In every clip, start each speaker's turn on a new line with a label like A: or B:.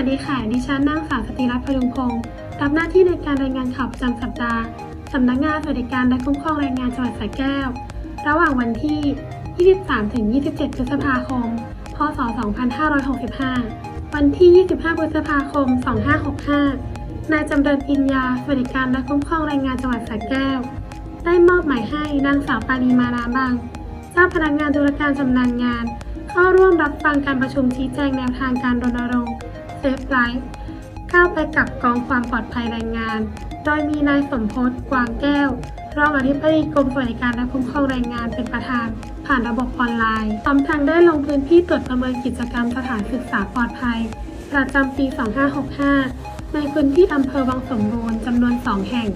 A: วัสดีค่ะ ดิฉันนางสาวสติรัตน์พลุงพงศ์รับหน้าที่ในการรายงานข่าวประจำสัปดาห์ สำนักงานสวัสดิการและคุ้มครองแรงงานจังหวัดสระแก้ว ระหว่างวันที่ 23ถึง27 พฤษภาคม พศ 2565 วันที่ 25 พฤษภาคม 2565 นายจำเริญอินยาสวัสดิการและคุ้มครองแรงงานจังหวัดสระแก้ว ได้มอบหมายให้นางสาวปานีมาราบัง เจ้าพนักงานธุรการชำนาญงาน เข้าร่วมรับฟังการประชุมชี้แจงแนวทางการรณรงค์ เซฟไลฟ์เข้าไปกับกองความปลอดภัยแรงงาน โดยมีนายสมพศกวางแก้ว รองอธิบดีกรมสวัสดิการและคุ้มครองแรงงานเป็นประธาน ผ่านระบบออนไลน์พร้อมทางได้ลงพื้นที่ตรวจประเมินกิจกรรมสถานศึกษาปลอดภัย ประจำปี 2565 ในพื้นที่อำเภอวังสมบูรณ์จำนวน 2 แห่ง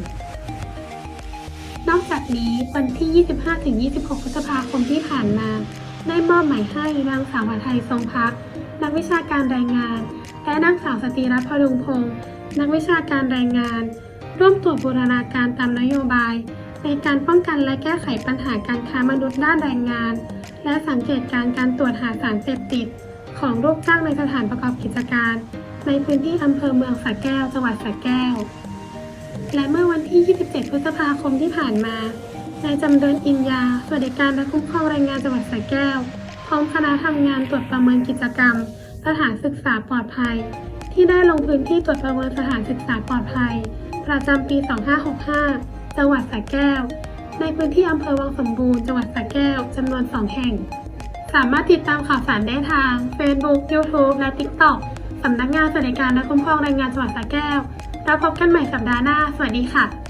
A: นอกจากนี้วันที่ 25-26 พฤษภาคมที่ผ่านมาได้มอบหมายให้นางสาวไทยทรงพักนักวิชาการแรงงาน สตรีรัตน์พดุงพงศ์นักวิชาการแรงงาน ร่วมตรวจบูรณาการตามนโยบาย ในการป้องกันและแก้ไขปัญหาการค้ามนุษย์ด้านแรงงาน และสังเกตการการตรวจหาสารเสพติด ของลูกจ้างในสถานประกอบกิจการ ในพื้นที่อำเภอเมืองสระแก้ว จังหวัดสระแก้ว และเมื่อวันที่ 27 พฤษภาคมที่ผ่านมานายจำเริญอินยา สวัสดิการและคุ้มครองแรงงานจังหวัดสระแก้ว พร้อมคณะทำงานตรวจประเมินกิจกรรม สถานศึกษาปลอดภัย ที่ได้ลงพื้นที่ตรวจประเมินสถานศึกษาปลอดภัย ประจำปี 2565 จังหวัดสระแก้ว ในพื้นที่อำเภอวังสมบูรณ์จังหวัดสระแก้วจำนวน 2 แห่ง สามารถติดตามข่าวสารได้ทาง Facebook YouTube และ TikTok สำนักงานสวัสดิการและคุ้มครองแรงงานจังหวัดสระแก้ว แล้วพบกันใหม่สัปดาห์หน้า สวัสดีค่ะ